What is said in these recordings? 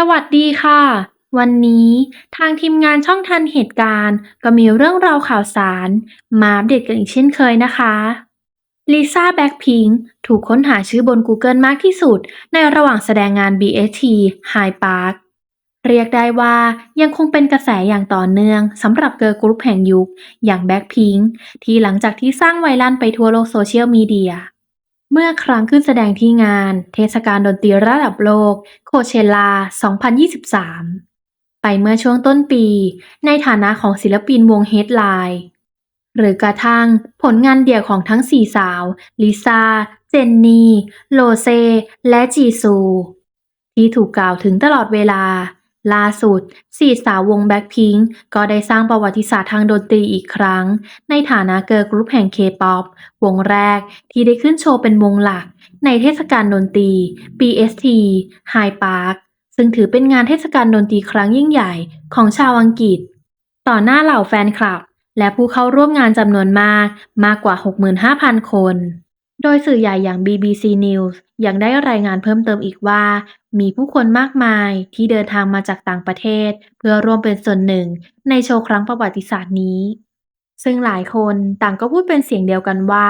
สวัสดีค่ะ วันนี้ทางทีมงานช่องทันเหตุการณ์ ก็มีเรื่องราวข่าวสาร มาอัปเดตกันอีกเช่นเคยนะคะลิซ่าแบ็คพิงถูกค้นหาชื่อบน Google มากที่สุด ในระหว่างแสดงงาน BST High Park เรียกได้ว่ายังคงเป็นกระแสอย่างต่อเนื่องสำหรับเกิร์ลกรุ๊ปแห่งยุค อย่างแบ็คพิงที่หลังจากที่สร้างไวรัลไปทั่วโลกโซเชียลมีเดีย เมื่อครั้งขึ้นแสดงที่งาน เทศกาลดนตรีระดับโลก โคเชลา 2023 ไปเมื่อช่วงต้นปี ในฐานะของศิลปินวงเฮดไลน์หรือกระทั่งผลงานเดี่ยวของทั้งสี่สาว ลิซ่า เจนนี่โลเซ และจีซู ที่ถูกกล่าวถึงตลอดเวลา ล่าสุดสี่สาววงแบ็คพิงก็ได้สร้างประวัติศาสตร์ทางดนตรีอีกครั้ง ในฐานะเกิร์ลกรุ๊ปแห่งเคป๊อปวงแรกที่ได้ขึ้นโชว์เป็นวงหลัก ในเทศกาลดนตรี BST High Park ซึ่งถือเป็นงานเทศกาลดนตรีครั้งยิ่งใหญ่ของชาวอังกฤษ ต่อหน้าเหล่าแฟนคลับ และผู้เข้าร่วมงานจำนวนมากมากกว่า 65,000 คน โดยสื่อใหญ่อย่าง BBC News ยังได้รายงานเพิ่มเติมอีกว่า มีผู้คนมากมายที่เดินทางมาจากต่างประเทศ เพื่อร่วมเป็นส่วนหนึ่งในโชว์ครั้งประวัติศาสตร์นี้ ซึ่งหลายคนต่างก็พูดเป็นเสียงเดียวกันว่า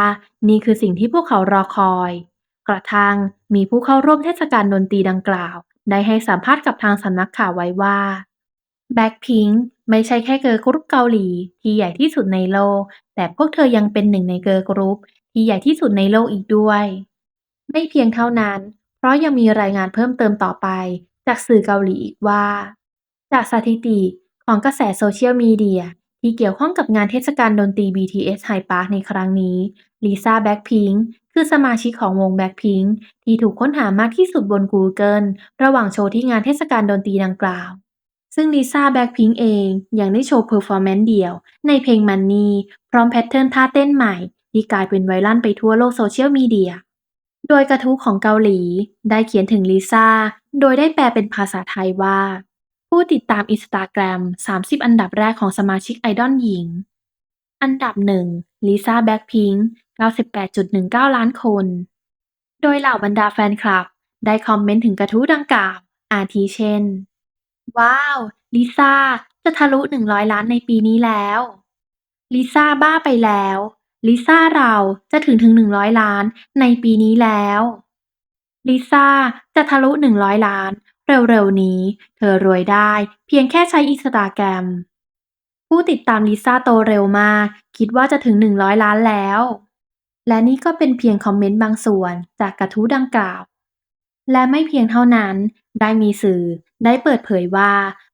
นี่คือสิ่งที่พวกเขารอคอย กระทั่งมีผู้เข้าร่วมเทศกาลดนตรีดังกล่าว ได้ให้สัมภาษณ์กับทางสำนักข่าวไว้ว่า Blackpink ไม่ใช่แค่เกิร์ลกรุ๊ปเกาหลีที่ใหญ่ที่สุดในโลก แต่พวกเธอยังเป็นหนึ่งในเกิร์ลกรุ๊ป ที่ใหญ่ที่สุดในโลกอีกด้วย ไม่เพียงเท่านั้น เพราะยังมีรายงานเพิ่มเติมต่อไปจากสื่อเกาหลีอีกว่า จากสถิติของกระแสโซเชียลมีเดียที่เกี่ยวข้องกับงานเทศกาลดนตรี BTS High Park ในครั้งนี้ลิซ่าแบ็คพิงคือสมาชิกของวงแบ็คพิงที่ถูกค้นหามากที่สุดบน Google ระหว่างโชว์ที่งานเทศกาลดนตรีดังกล่าว ซึ่งลิซ่าแบ็คพิงเองยังได้โชว์เพอร์ฟอร์แมนซ์เดี่ยวในเพลงมันนี่พร้อมแพทเทิร์นท่าเต้นใหม่ ที่กลายเป็นไวรัลไปทั่วโลกโซเชียลมีเดีย โดยกระทู้ของเกาหลีได้เขียนถึงลิซ่า โดยได้แปลเป็นภาษาไทยว่า ผู้ติดตามอินสตาแกรม 30 อันดับแรกของสมาชิกไอดอลหญิง อันดับ1ลิซ่าแบ็คพิงค์98.19 ล้านคน โดยเหล่าบรรดาแฟนคลับ ได้คอมเมนต์ถึงกระทู้ดังกล่าว อาทิเช่น ว้าว ลิซ่าจะทะลุ 100 ล้านในปีนี้แล้ว ลิซ่าบ้าไปแล้ว ลิซ่าเราจะถึงถึง 100 ล้านในปีนี้แล้ว ลิซ่าจะทะลุ 100 ล้าน เร็วๆ นี้ เธอรวยได้เพียงแค่ใช้อินสตาแกรม ผู้ติดตามลิซ่าโตเร็วมาก คิดว่าจะถึง 100 ล้านแล้ว และนี่ก็เป็นเพียงคอมเมนต์บางส่วนจากกระทู้ดังกล่าว และไม่เพียงเท่านั้น ได้มีสื่อได้เปิดเผยว่า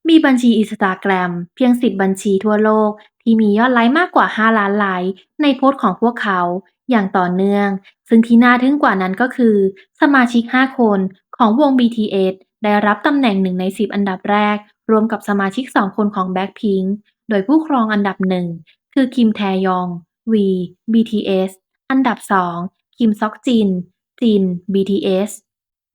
มีบัญชีอินสตาแกรมเพียง 10 บัญชีทั่วโลก ที่มียอดไลค์มากกว่า 5 ล้านไลค์ในโพสต์ของพวกเขาอย่างต่อเนื่อง ซึ่งที่น่าทึ่งกว่านั้นก็คือ สมาชิก 5 คนของวง BTS ได้รับตำแหน่งหนึ่งใน 10 อันดับแรก รวมกับสมาชิก 2 คนของ Blackpink โดยผู้ครองอันดับหนึ่งคือคิมแทยอง V BTS อันดับ 2 คิมซอกจิน จิน BTS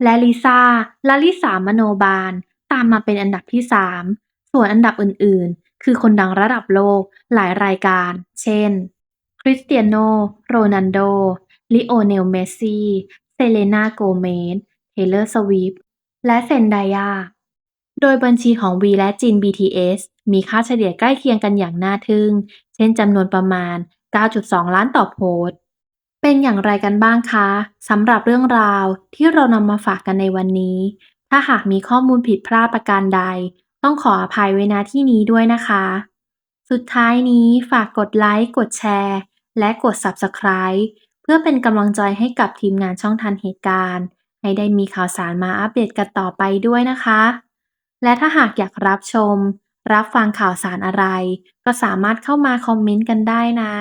และลิซ่าลลิสามโนบาล ตามมาเป็นอันดับที่ 3 ส่วนอันดับอื่น คือคนดังระดับโลกหลายรายการ เช่น คริสเตียโน โรนัลโด ลิโอเนล เมสซี่ เซเลนา โกเมสเทเลอร์ สวิฟและเซนไดยา โดยบัญชีของ V และจิน BTS มีค่าเฉลี่ยใกล้เคียงกันอย่างน่าทึ่ง เช่นจำนวนประมาณ 9.2 ล้านต่อโพสต์เป็นอย่างไรกันบ้างคะสำหรับเรื่องราวที่เรานำมาฝากกันในวันนี้ ถ้าหากมีข้อมูลผิดพลาดประการใด ต้องขออภัยไว้ณที่นี้ด้วยนะคะ สุดท้ายนี้ฝากกดไลค์ กดแชร์ และกด Subscribe เพื่อเป็นกำลังใจให้กับทีมงานช่องทันเหตุการณ์ ให้ได้มีข่าวสารมาอัปเดตกันต่อไปด้วยนะคะ และถ้าหากอยากรับชม รับฟังข่าวสารอะไร ก็สามารถเข้ามาคอมเมนต์กันได้นะ